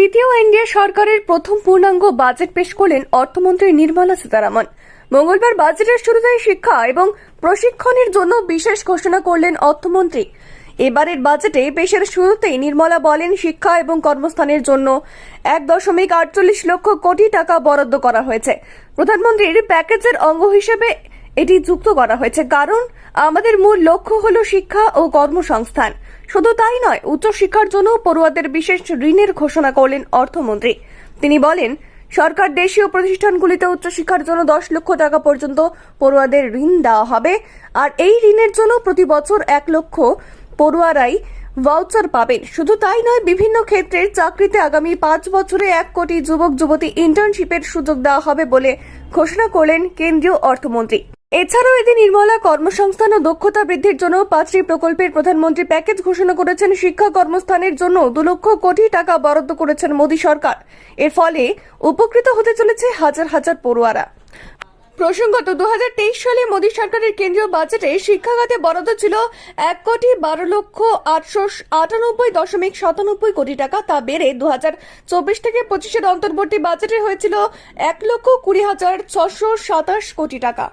তৃতীয় এনডিএ সরকারের প্রথম পূর্ণাঙ্গ বাজেট পেশ করলেন অর্থমন্ত্রী নির্মলা সীতারামন। মঙ্গলবার বাজেটের শুরুতেই শিক্ষা এবং প্রশিক্ষণের জন্য বিশেষ ঘোষণা করলেন অর্থমন্ত্রী। এবারের বাজেটে পেশের শুরুতেই নির্মলা বলেন, শিক্ষা এবং কর্মস্থানের জন্য এক দশমিক আটচল্লিশ লক্ষ কোটি টাকা বরাদ্দ করা হয়েছে। প্রধানমন্ত্রীর প্যাকেজের অঙ্গ হিসেবে এটি যুক্ত করা হয়েছে। কারণ আমাদের মূল লক্ষ্য হল শিক্ষা ও কর্মসংস্থান। শুধু তাই নয়, উচ্চশিক্ষার জন্য পড়ুয়াদের বিশেষ ঋণের ঘোষণা করলেন অর্থমন্ত্রী। তিনি বলেন, সরকার দেশীয় প্রতিষ্ঠানগুলিতে উচ্চশিক্ষার জন্য দশ লক্ষ টাকা পর্যন্ত পড়ুয়াদের ঋণ দেওয়া হবে। আর এই ঋণের জন্য প্রতি বছর এক লক্ষ পড়ুয়ারাই ভাউচার পাবেন। শুধু তাই নয়, বিভিন্ন ক্ষেত্রে চাকরিতে আগামী পাঁচ বছরে এক কোটি যুবক যুবতী ইন্টার্নশিপের সুযোগ দেওয়া হবে বলে ঘোষণা করলেন কেন্দ্রীয় অর্থমন্ত্রী। এছাড়াও এদিন নির্মলা কর্মসংস্থান ও দক্ষতা বৃদ্ধির জন্য পাঁচটি প্রকল্পের প্রধানমন্ত্রী প্যাকেজ ঘোষণা করেছেন। শিক্ষা কর্মস্থানের জন্য দু লক্ষ কোটি টাকা বরাদ্দ করেছেন মোদী সরকার। এর ফলে উপকৃত হতে চলেছে হাজার হাজার পড়ুয়ারা। প্রসঙ্গত দু হাজার তেইশ সালে মোদী সরকারের কেন্দ্রীয় বাজেটে শিক্ষাখাতে বরাদ্দ ছিল এক কোটি বারো লক্ষ আটশো আটানব্বই দশমিক সাতানব্বই কোটি টাকা। তা বেড়ে দু চব্বিশ থেকে পঁচিশের অন্তর্বর্তী বাজেটে হয়েছিল এক লক্ষ কুড়ি হাজার ছশো সাতাশ কোটি টাকা।